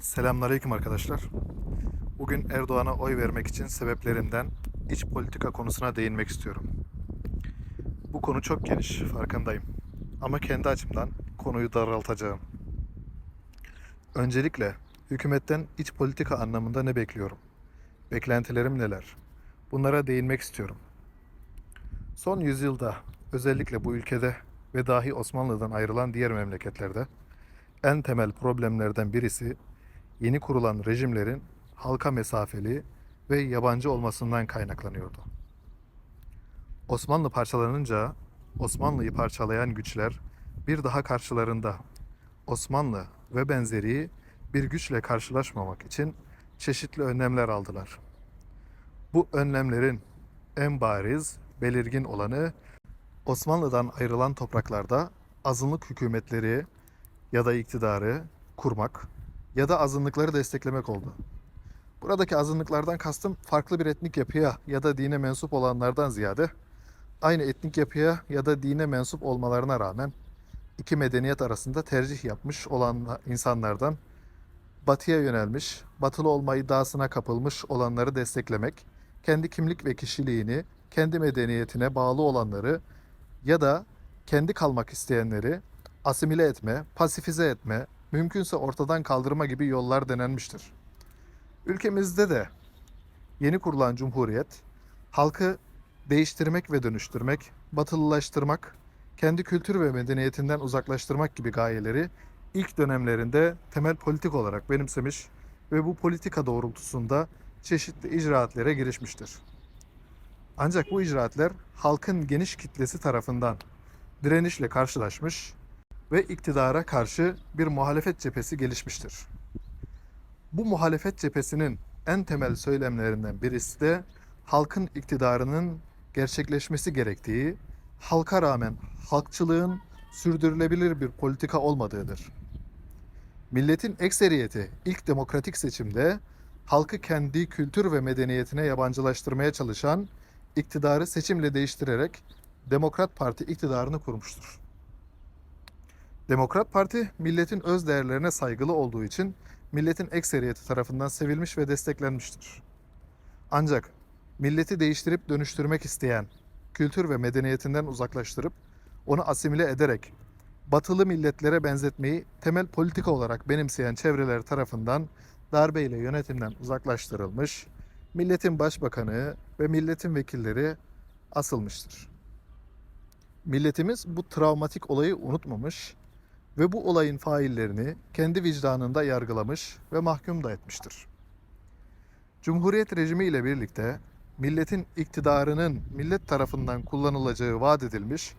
Selamünaleyküm arkadaşlar. Bugün Erdoğan'a oy vermek için sebeplerimden iç politika konusuna değinmek istiyorum. Bu konu çok geniş, farkındayım. Ama kendi açımdan konuyu daraltacağım. Öncelikle hükümetten iç politika anlamında ne bekliyorum? Beklentilerim neler? Bunlara değinmek istiyorum. Son yüzyılda özellikle bu ülkede ve dahi Osmanlı'dan ayrılan diğer memleketlerde en temel problemlerden birisi yeni kurulan rejimlerin halka mesafeli ve yabancı olmasından kaynaklanıyordu. Osmanlı parçalanınca Osmanlı'yı parçalayan güçler bir daha karşılarında Osmanlı ve benzeri bir güçle karşılaşmamak için çeşitli önlemler aldılar. Bu önlemlerin en bariz, belirgin olanı Osmanlı'dan ayrılan topraklarda azınlık hükümetleri ya da iktidarı kurmak ya da azınlıkları desteklemek oldu. Buradaki azınlıklardan kastım farklı bir etnik yapıya ya da dine mensup olanlardan ziyade aynı etnik yapıya ya da dine mensup olmalarına rağmen iki medeniyet arasında tercih yapmış olan insanlardan batıya yönelmiş, batılı olma iddiasına kapılmış olanları desteklemek, kendi kimlik ve kişiliğini kendi medeniyetine bağlı olanları ya da kendi kalmak isteyenleri asimile etme, pasifize etme, mümkünse ortadan kaldırma gibi yollar denenmiştir. Ülkemizde de yeni kurulan cumhuriyet halkı değiştirmek ve dönüştürmek, batılılaştırmak, kendi kültür ve medeniyetinden uzaklaştırmak gibi gayeleri ilk dönemlerinde temel politik olarak benimsemiş ve bu politika doğrultusunda çeşitli icraatlere girişmiştir. Ancak bu icraatler halkın geniş kitlesi tarafından direnişle karşılaşmış ve iktidara karşı bir muhalefet cephesi gelişmiştir. Bu muhalefet cephesinin en temel söylemlerinden birisi de halkın iktidarının gerçekleşmesi gerektiği, halka rağmen halkçılığın sürdürülebilir bir politika olmadığıdır. Milletin ekseriyeti ilk demokratik seçimde halkı kendi kültür ve medeniyetine yabancılaştırmaya çalışan iktidarı seçimle değiştirerek Demokrat Parti iktidarını kurmuştur. Demokrat Parti milletin öz değerlerine saygılı olduğu için milletin ekseriyeti tarafından sevilmiş ve desteklenmiştir. Ancak milleti değiştirip dönüştürmek isteyen, kültür ve medeniyetinden uzaklaştırıp onu asimile ederek batılı milletlere benzetmeyi temel politika olarak benimseyen çevreler tarafından darbeyle yönetimden uzaklaştırılmış, milletin başbakanı ve milletin vekilleri asılmıştır. Milletimiz bu travmatik olayı unutmamış ve bu olayın faillerini kendi vicdanında yargılamış ve mahkum da etmiştir. Cumhuriyet rejimi ile birlikte milletin iktidarının millet tarafından kullanılacağı vaat edilmiş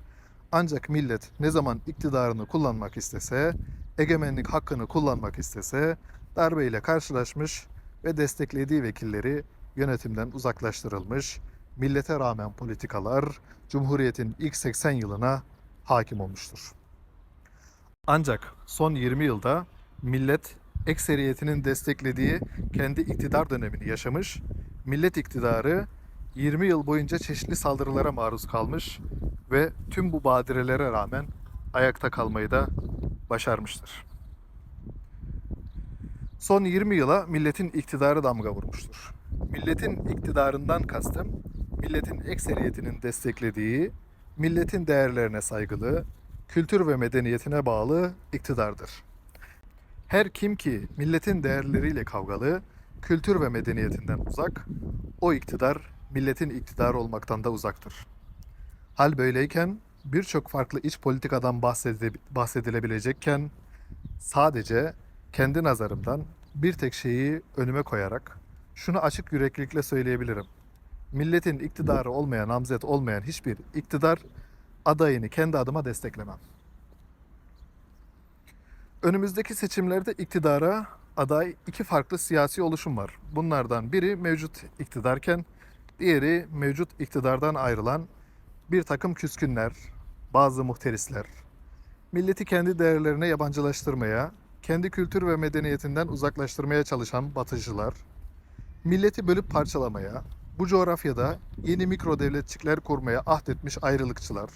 ancak millet ne zaman iktidarını kullanmak istese, egemenlik hakkını kullanmak istese darbeyle karşılaşmış ve desteklediği vekilleri yönetimden uzaklaştırılmış, millete rağmen politikalar Cumhuriyet'in ilk 80 yılına hakim olmuştur. Ancak son 20 yılda millet ekseriyetinin desteklediği kendi iktidar dönemini yaşamış, millet iktidarı 20 yıl boyunca çeşitli saldırılara maruz kalmış ve tüm bu badirelere rağmen ayakta kalmayı da başarmıştır. Son 20 yıla milletin iktidarı damga vurmuştur. Milletin iktidarından kastım, milletin ekseriyetinin desteklediği, milletin değerlerine saygılı, kültür ve medeniyetine bağlı iktidardır. Her kim ki milletin değerleriyle kavgalı, kültür ve medeniyetinden uzak, o iktidar milletin iktidarı olmaktan da uzaktır. Hal böyleyken birçok farklı iç politikadan bahsedilebilecekken sadece kendi nazarımdan bir tek şeyi önüme koyarak şunu açık yüreklilikle söyleyebilirim. Milletin iktidarı olmayan, namzet olmayan hiçbir iktidar adayını kendi adıma desteklemem. Önümüzdeki seçimlerde iktidara aday iki farklı siyasi oluşum var. Bunlardan biri mevcut iktidarken diğeri mevcut iktidardan ayrılan bir takım küskünler, bazı muhterisler. Milleti kendi değerlerine yabancılaştırmaya, kendi kültür ve medeniyetinden uzaklaştırmaya çalışan batıcılar, milleti bölüp parçalamaya, bu coğrafyada yeni mikro devletçikler kurmaya ahdetmiş ayrılıkçılar,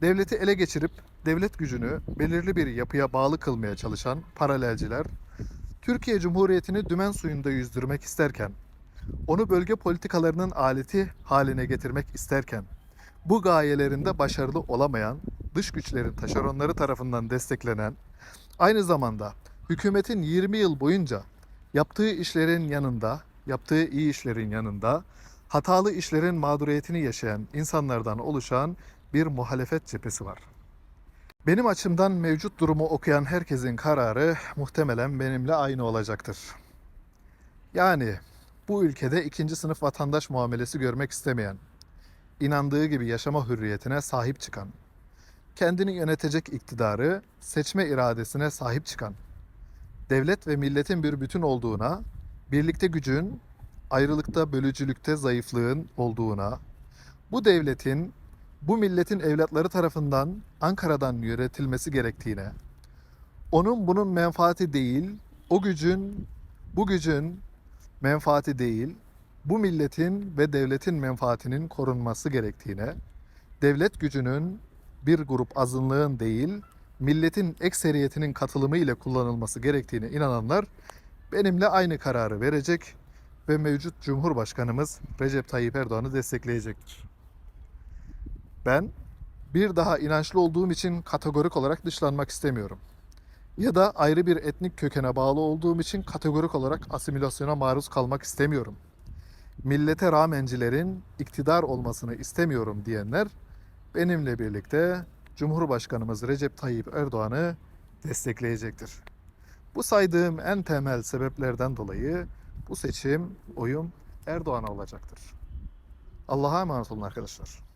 devleti ele geçirip devlet gücünü belirli bir yapıya bağlı kılmaya çalışan paralelciler, Türkiye Cumhuriyeti'ni dümen suyunda yüzdürmek isterken, onu bölge politikalarının aleti haline getirmek isterken, bu gayelerinde başarılı olamayan dış güçlerin taşeronları tarafından desteklenen, aynı zamanda hükümetin 20 yıl boyunca yaptığı işlerin yanında, yaptığı iyi işlerin yanında hatalı işlerin mağduriyetini yaşayan insanlardan oluşan bir muhalefet cephesi var. Benim açımdan mevcut durumu okuyan herkesin kararı muhtemelen benimle aynı olacaktır. Yani bu ülkede ikinci sınıf vatandaş muamelesi görmek istemeyen, inandığı gibi yaşama hürriyetine sahip çıkan, kendini yönetecek iktidarı, seçme iradesine sahip çıkan, devlet ve milletin bir bütün olduğuna, birlikte gücün, ayrılıkta, bölücülükte zayıflığın olduğuna, bu devletin, bu milletin evlatları tarafından Ankara'dan yönetilmesi gerektiğine, onun bunun menfaati değil, o gücün, bu gücün menfaati değil, bu milletin ve devletin menfaatinin korunması gerektiğine, devlet gücünün bir grup azınlığın değil, milletin ekseriyetinin katılımı ile kullanılması gerektiğine inananlar benimle aynı kararı verecek ve mevcut Cumhurbaşkanımız Recep Tayyip Erdoğan'ı destekleyecektir. Ben bir daha inançlı olduğum için kategorik olarak dışlanmak istemiyorum. Ya da ayrı bir etnik kökene bağlı olduğum için kategorik olarak asimilasyona maruz kalmak istemiyorum. Millete rağmencilerin iktidar olmasını istemiyorum diyenler benimle birlikte Cumhurbaşkanımız Recep Tayyip Erdoğan'ı destekleyecektir. Bu saydığım en temel sebeplerden dolayı bu seçim oyum Erdoğan'a olacaktır. Allah'a emanet olun arkadaşlar.